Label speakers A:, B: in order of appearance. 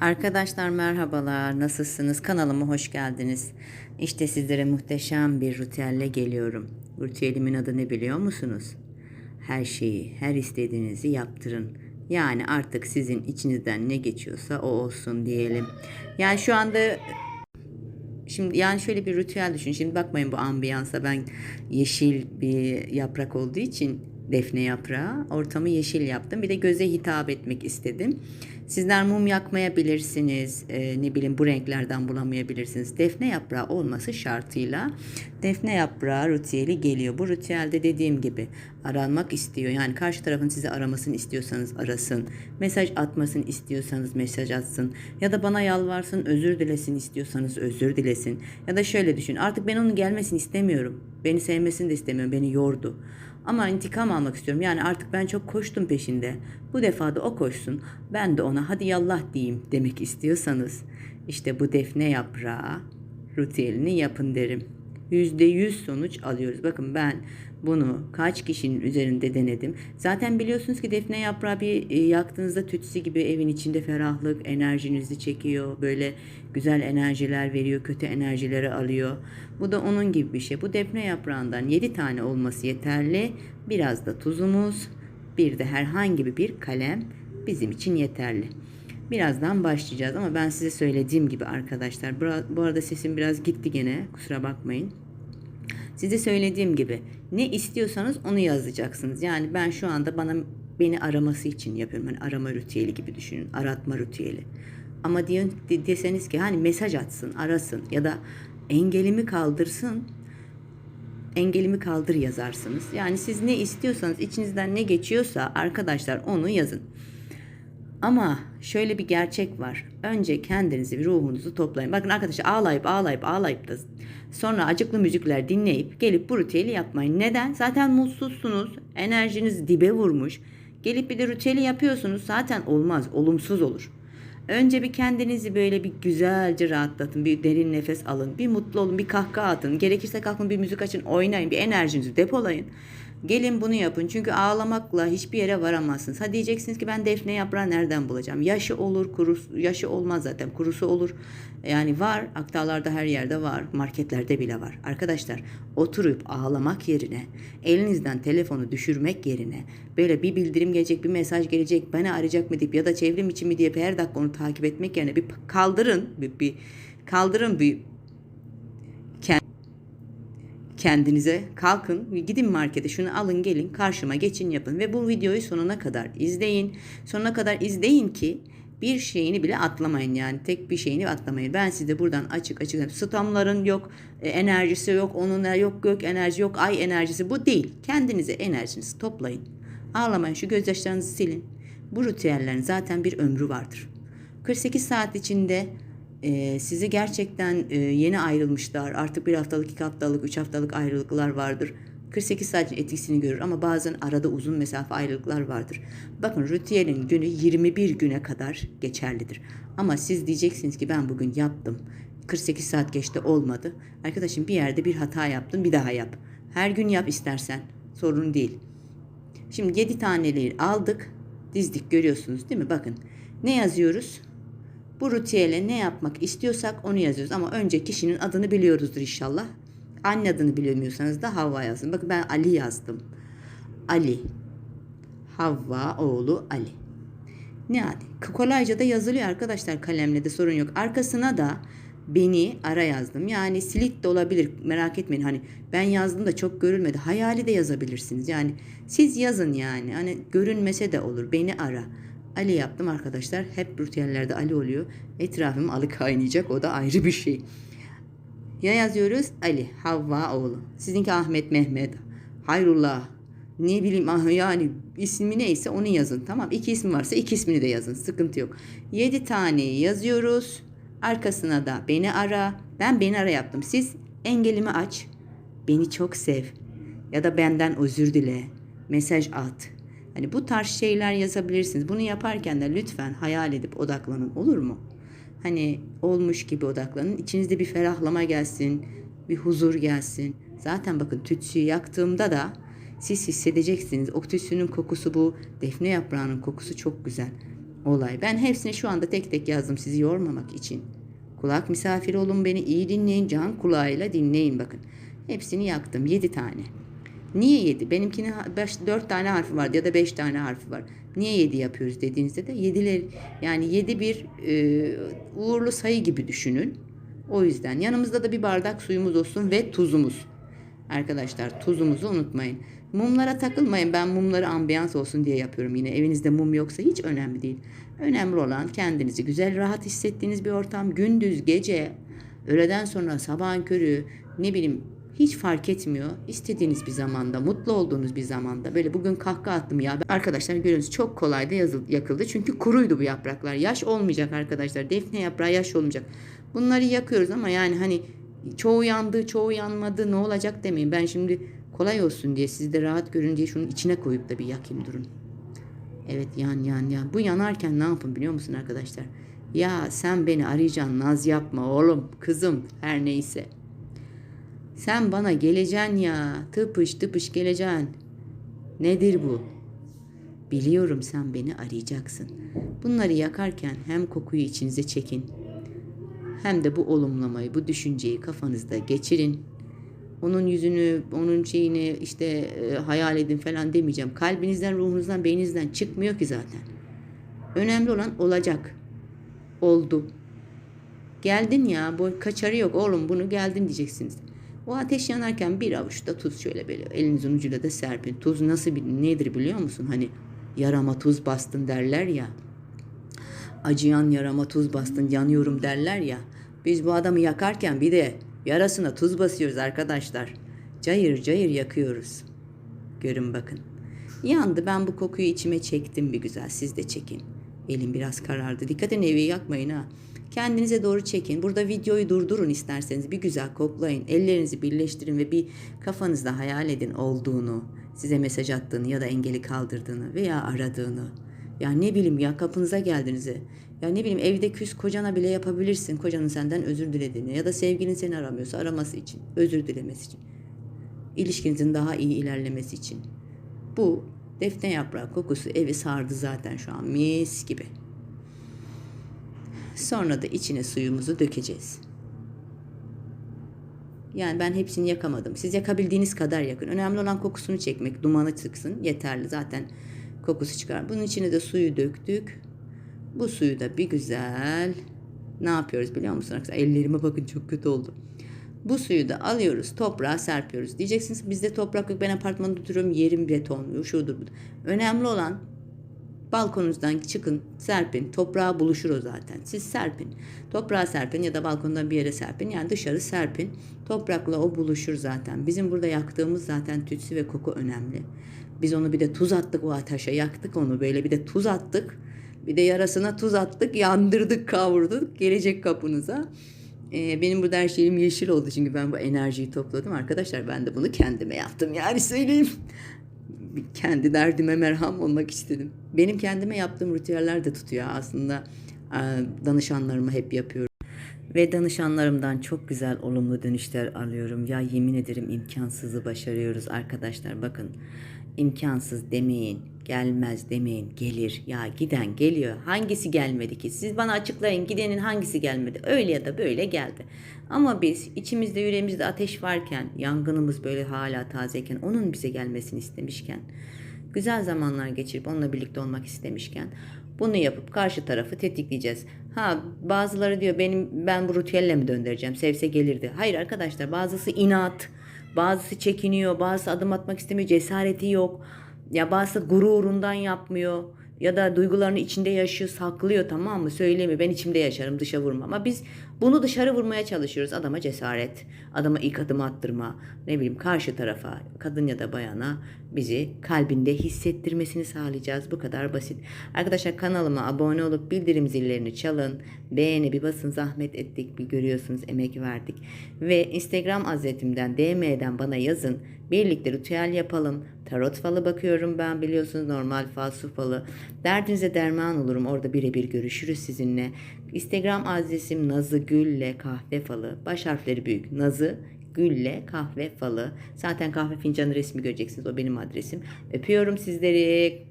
A: Arkadaşlar merhabalar, nasılsınız? Kanalıma hoş geldiniz. İşte sizlere muhteşem bir ritüelle geliyorum. Ritüelimin adı ne biliyor musunuz? Her şeyi, her istediğinizi yaptırın. Yani artık sizin içinizden ne geçiyorsa o olsun diyelim. Yani şu anda Şimdi yani şöyle bir ritüel düşün. Şimdi bakmayın bu ambiyansa ben yeşil bir yaprak olduğu için defne yaprağı ortamı yeşil yaptım. Bir de göze hitap etmek istedim. Sizler mum yakmayabilirsiniz. e, ne bileyim bu renklerden bulamayabilirsiniz. Defne yaprağı olması şartıyla defne yaprağı ritüeli geliyor. Bu ritüelde dediğim gibi aranmak istiyor. Yani karşı tarafın sizi aramasını istiyorsanız arasın. Mesaj atmasını istiyorsanız mesaj atsın. Ya da bana yalvarsın özür dilesin istiyorsanız özür dilesin. Ya da şöyle düşün artık ben onun gelmesini istemiyorum. Beni sevmesini de istemiyorum. Beni yordu. Ama intikam almak istiyorum. Yani artık ben çok koştum peşinde. Bu defa da o koşsun. Ben de ona hadi yallah diyeyim demek istiyorsanız işte bu defne yaprağı ritüelini yapın derim. %100 sonuç alıyoruz. Bakın ben bunu kaç kişinin üzerinde denedim. Zaten biliyorsunuz ki defne yaprağı bir e, yaktığınızda tütsü gibi evin içinde ferahlık enerjinizi çekiyor. Böyle güzel enerjiler veriyor, kötü enerjileri alıyor. Bu da onun gibi bir şey. Bu defne yaprağından 7 tane olması yeterli. Biraz da tuzumuz, bir de herhangi bir kalem bizim için yeterli. Birazdan başlayacağız ama ben size söylediğim gibi arkadaşlar. Bu arada sesim biraz gitti gene. Kusura bakmayın. Size söylediğim gibi ne istiyorsanız onu yazacaksınız. Yani ben şu anda bana beni araması için yapıyorum. Yani arama ritüeli gibi düşünün. Aratma ritüeli. Ama diyor, de- deseniz ki hani mesaj atsın, arasın ya da engelimi kaldırsın. Engelimi kaldır yazarsınız. Yani siz ne istiyorsanız içinizden ne geçiyorsa arkadaşlar onu yazın. Ama şöyle bir gerçek var. Önce kendinizi ruhunuzu toplayın. Bakın arkadaşlar ağlayıp ağlayıp ağlayıp da sonra acıklı müzikler dinleyip gelip bu ritüeli yapmayın. Neden? Zaten mutsuzsunuz. Enerjiniz dibe vurmuş. Gelip bir de ritüeli yapıyorsunuz. Zaten olmaz. Olumsuz olur. Önce bir kendinizi böyle bir güzelce rahatlatın. Bir derin nefes alın. Bir mutlu olun. Bir kahkaha atın. Gerekirse kalkın bir müzik açın. Oynayın. Bir enerjinizi depolayın. Gelin bunu yapın. Çünkü ağlamakla hiçbir yere varamazsınız. Ha diyeceksiniz ki ben defne yaprağı nereden bulacağım? Yaşı olur, kurusu, yaşı olmaz zaten. Kurusu olur. Yani var. Aktarlarda her yerde var. Marketlerde bile var. Arkadaşlar oturup ağlamak yerine elinizden telefonu düşürmek yerine böyle bir bildirim gelecek, bir mesaj gelecek, beni arayacak mı deyip ya da çevrim içi mi diye her dakika onu takip etmek yerine bir kaldırın, bir, bir kaldırın bir kendinize kalkın gidin markete şunu alın gelin karşıma geçin yapın ve bu videoyu sonuna kadar izleyin. Sonuna kadar izleyin ki bir şeyini bile atlamayın yani tek bir şeyini atlamayın. Ben size buradan açık açık spamların yok e, enerjisi yok onun yok gök enerji yok ay enerjisi bu değil. Kendinize enerjinizi toplayın. Ağlamayın şu gözyaşlarınızı silin. Bu ritüellerin zaten bir ömrü vardır. 48 saat içinde e, sizi gerçekten e, yeni ayrılmışlar. Artık bir haftalık, iki haftalık, üç haftalık ayrılıklar vardır. 48 saat etkisini görür ama bazen arada uzun mesafe ayrılıklar vardır. Bakın ritüelin günü 21 güne kadar geçerlidir. Ama siz diyeceksiniz ki ben bugün yaptım. 48 saat geçti olmadı. Arkadaşım bir yerde bir hata yaptın bir daha yap. Her gün yap istersen. Sorun değil. Şimdi 7 taneleri aldık. Dizdik görüyorsunuz değil mi? Bakın. Ne yazıyoruz? Bu ritüele ne yapmak istiyorsak onu yazıyoruz. Ama önce kişinin adını biliyoruzdur inşallah. Anne adını bilemiyorsanız da Havva yazın. Bakın ben Ali yazdım. Ali. Havva oğlu Ali. Ne yani? Kolayca da yazılıyor arkadaşlar kalemle de sorun yok. Arkasına da beni ara yazdım. Yani silit de olabilir. Merak etmeyin. Hani ben yazdım da çok görülmedi. Hayali de yazabilirsiniz. Yani siz yazın yani. Hani görünmese de olur. Beni ara. Ali yaptım arkadaşlar. Hep ritüellerde Ali oluyor. Etrafım alı kaynayacak. O da ayrı bir şey. Ya yazıyoruz Ali, Havva oğlu. Sizinki Ahmet, Mehmet, Hayrullah. Ne bileyim ah yani ismi neyse onu yazın. Tamam iki ismi varsa iki ismini de yazın. Sıkıntı yok. Yedi tane yazıyoruz. Arkasına da beni ara. Ben beni ara yaptım. Siz engelimi aç. Beni çok sev. Ya da benden özür dile. Mesaj at. Hani bu tarz şeyler yazabilirsiniz. Bunu yaparken de lütfen hayal edip odaklanın olur mu? Hani olmuş gibi odaklanın. İçinizde bir ferahlama gelsin, bir huzur gelsin. Zaten bakın tütsüyü yaktığımda da siz hissedeceksiniz. O tütsünün kokusu bu. Defne yaprağının kokusu çok güzel. olay. Ben hepsini şu anda tek tek yazdım sizi yormamak için. Kulak misafiri olun beni iyi dinleyin. Can kulağıyla dinleyin bakın. Hepsini yaktım. Yedi tane. Niye yedi? Benimkinin ha- beş, dört tane harfi var ya da beş tane harfi var. Niye yedi yapıyoruz dediğinizde de yediler yani yedi bir e, uğurlu sayı gibi düşünün. O yüzden yanımızda da bir bardak suyumuz olsun ve tuzumuz. Arkadaşlar tuzumuzu unutmayın. Mumlara takılmayın. Ben mumları ambiyans olsun diye yapıyorum yine. Evinizde mum yoksa hiç önemli değil. Önemli olan kendinizi güzel rahat hissettiğiniz bir ortam. Gündüz, gece, öğleden sonra, sabahın körü ne bileyim hiç fark etmiyor. İstediğiniz bir zamanda, mutlu olduğunuz bir zamanda. Böyle bugün kahkaha attım ya. Arkadaşlar görüyorsunuz çok kolay da yazıldı, yakıldı. Çünkü kuruydu bu yapraklar. Yaş olmayacak arkadaşlar. Defne yaprağı yaş olmayacak. Bunları yakıyoruz ama yani hani çoğu yandı, çoğu yanmadı ne olacak demeyin. Ben şimdi kolay olsun diye siz de rahat görün diye şunun içine koyup da bir yakayım durun. Evet yan yan yan. Bu yanarken ne yapın biliyor musun arkadaşlar? Ya sen beni arayacaksın naz yapma oğlum kızım her neyse. Sen bana geleceksin ya tıpış tıpış geleceksin. Nedir bu? Biliyorum sen beni arayacaksın. Bunları yakarken hem kokuyu içinize çekin hem de bu olumlamayı, bu düşünceyi kafanızda geçirin. Onun yüzünü, onun şeyini işte e, hayal edin falan demeyeceğim. Kalbinizden, ruhunuzdan, beyninizden çıkmıyor ki zaten. Önemli olan olacak. Oldu. Geldin ya, bu kaçarı yok oğlum bunu geldin diyeceksiniz. O ateş yanarken bir avuç da tuz şöyle böyle elinizin ucuyla da serpin. Tuz nasıl bir nedir biliyor musun? Hani yarama tuz bastın derler ya acıyan yarama tuz bastın yanıyorum derler ya. Biz bu adamı yakarken bir de yarasına tuz basıyoruz arkadaşlar. Cayır cayır yakıyoruz. Görün bakın. Yandı ben bu kokuyu içime çektim bir güzel siz de çekin. Elim biraz karardı. Dikkat edin evi yakmayın ha. Kendinize doğru çekin. Burada videoyu durdurun isterseniz. Bir güzel koklayın. Ellerinizi birleştirin ve bir kafanızda hayal edin olduğunu, size mesaj attığını ya da engeli kaldırdığını veya aradığını. Ya ne bileyim ya kapınıza geldiğinizi. Ya ne bileyim evde küs kocana bile yapabilirsin. Kocanın senden özür dilediğini ya da sevgilin seni aramıyorsa araması için, özür dilemesi için. İlişkinizin daha iyi ilerlemesi için. Bu defne yaprağı kokusu evi sardı zaten şu an mis gibi. Sonra da içine suyumuzu dökeceğiz. Yani ben hepsini yakamadım. Siz yakabildiğiniz kadar yakın. Önemli olan kokusunu çekmek. Dumanı çıksın. Yeterli zaten kokusu çıkar. Bunun içine de suyu döktük. Bu suyu da bir güzel ne yapıyoruz biliyor musun arkadaşlar? Ellerime bakın çok kötü oldu. Bu suyu da alıyoruz, toprağa serpiyoruz. Diyeceksiniz bizde toprak yok. Ben apartmanda oturuyorum, yerim beton, şudur budur. Önemli olan balkonunuzdan çıkın, serpin. Toprağa buluşur o zaten. Siz serpin. Toprağa serpin ya da balkondan bir yere serpin. Yani dışarı serpin. Toprakla o buluşur zaten. Bizim burada yaktığımız zaten tütsü ve koku önemli. Biz onu bir de tuz attık o ateşe. Yaktık onu böyle bir de tuz attık. Bir de yarasına tuz attık, yandırdık, kavurduk. Gelecek kapınıza. Ee, benim burada her şeyim yeşil oldu çünkü ben bu enerjiyi topladım. Arkadaşlar ben de bunu kendime yaptım yani söyleyeyim. Kendi derdime merham olmak istedim. Benim kendime yaptığım ritüeller de tutuyor aslında. Ee, Danışanlarıma hep yapıyorum. Ve danışanlarımdan çok güzel olumlu dönüşler alıyorum. Ya yemin ederim imkansızı başarıyoruz arkadaşlar. Bakın imkansız demeyin, gelmez demeyin, gelir. Ya giden geliyor. Hangisi gelmedi ki? Siz bana açıklayın gidenin hangisi gelmedi? Öyle ya da böyle geldi. Ama biz içimizde yüreğimizde ateş varken, yangınımız böyle hala tazeyken, onun bize gelmesini istemişken, güzel zamanlar geçirip onunla birlikte olmak istemişken bunu yapıp karşı tarafı tetikleyeceğiz. Ha bazıları diyor benim ben bu ritüelle mi döndüreceğim? Sevse gelirdi. Hayır arkadaşlar bazısı inat, bazısı çekiniyor, bazısı adım atmak istemiyor, cesareti yok. Ya bazısı gururundan yapmıyor ya da duygularını içinde yaşıyor, saklıyor tamam mı? Söylemiyor. Ben içimde yaşarım, dışa vurma. Ama biz bunu dışarı vurmaya çalışıyoruz. Adama cesaret, adama ilk adım attırma, ne bileyim karşı tarafa, kadın ya da bayana bizi kalbinde hissettirmesini sağlayacağız. Bu kadar basit. Arkadaşlar kanalıma abone olup bildirim zillerini çalın. Beğeni bir basın zahmet ettik. Bir görüyorsunuz emek verdik. Ve Instagram adresimden DM'den bana yazın. Birlikte ritüel yapalım. Tarot falı bakıyorum ben biliyorsunuz normal fal su falı. Derdinize derman olurum. Orada birebir görüşürüz sizinle. Instagram adresim Nazı Gülle kahve falı. Baş harfleri büyük. Nazı Gülle kahve falı. Zaten kahve fincanı resmi göreceksiniz. O benim adresim. Öpüyorum sizleri.